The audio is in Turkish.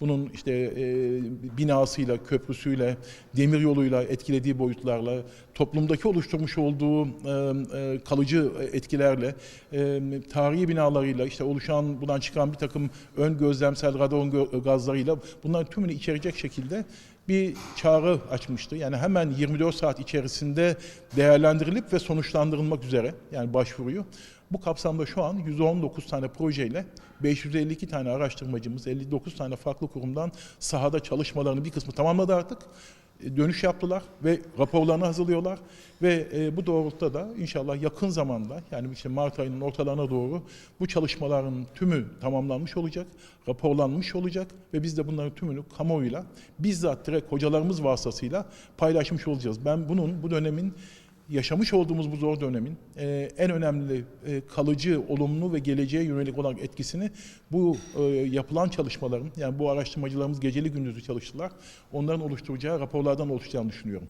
bunun işte e, binasıyla, köprüsüyle, demir yoluyla etkilediği boyutlarla, toplumdaki oluşturmuş olduğu e, e, kalıcı etkilerle, e, tarihi binalarıyla, işte oluşan, buradan çıkan bir takım ön gözlemsel radon gazlarıyla bunların tümünü içerecek şekilde bir çağrı açmıştı. Yani hemen 24 saat içerisinde değerlendirilip ve sonuçlandırılmak üzere yani başvuruyu. Bu kapsamda şu an 119 tane projeyle 552 tane araştırmacımız, 59 tane farklı kurumdan sahada çalışmalarını bir kısmı tamamladı artık. Dönüş yaptılar ve raporlarını hazırlıyorlar ve e, bu doğrultuda da inşallah yakın zamanda yani işte Mart ayının ortalarına doğru bu çalışmaların tümü tamamlanmış olacak, raporlanmış olacak ve biz de bunların tümünü kamuoyuyla bizzat direkt hocalarımız vasıtasıyla paylaşmış olacağız. Ben bunun bu dönemin yaşamış olduğumuz bu zor dönemin e, en önemli e, kalıcı, olumlu ve geleceğe yönelik olan etkisini bu e, yapılan çalışmaların, yani bu araştırmacılarımız geceli gündüzü çalıştılar, onların oluşturacağı raporlardan oluşacağını düşünüyorum.